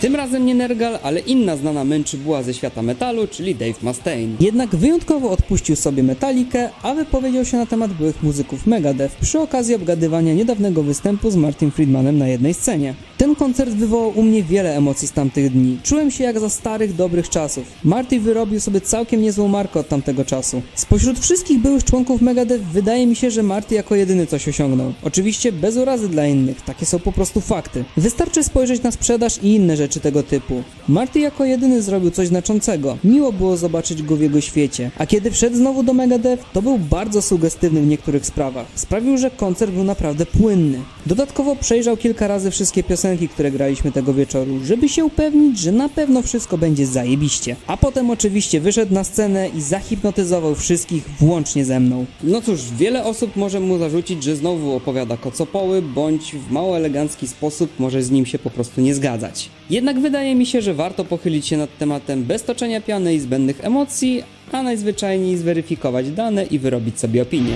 Tym razem nie Nergal, ale inna znana męczybuła ze świata metalu, czyli Dave Mustaine. Jednak wyjątkowo odpuścił sobie Metalikę, a wypowiedział się na temat byłych muzyków Megadeth przy okazji obgadywania niedawnego występu z Martin Friedmanem na jednej scenie. Ten koncert wywołał u mnie wiele emocji z tamtych dni. Czułem się jak za starych, dobrych czasów. Marty wyrobił sobie całkiem niezłą markę od tamtego czasu. Spośród wszystkich byłych członków Megadeth wydaje mi się, że Marty jako jedyny coś osiągnął. Oczywiście bez urazy dla innych, takie są po prostu fakty. Wystarczy spojrzeć na sprzedaż i inne rzeczy tego typu. Marty jako jedyny zrobił coś znaczącego. Miło było zobaczyć go w jego świecie. A kiedy wszedł znowu do Megadeth, to był bardzo sugestywny w niektórych sprawach. Sprawił, że koncert był naprawdę płynny. Dodatkowo przejrzał kilka razy wszystkie piosenki, które graliśmy tego wieczoru, żeby się upewnić, że na pewno wszystko będzie zajebiście. A potem oczywiście wyszedł na scenę i zahipnotyzował wszystkich, włącznie ze mną. No cóż, wiele osób może mu zarzucić, że znowu opowiada kocopoły, bądź w mało elegancki sposób może z nim się po prostu nie zgadzać. Jednak wydaje mi się, że warto pochylić się nad tematem bez toczenia piany i zbędnych emocji, a najzwyczajniej zweryfikować dane i wyrobić sobie opinię.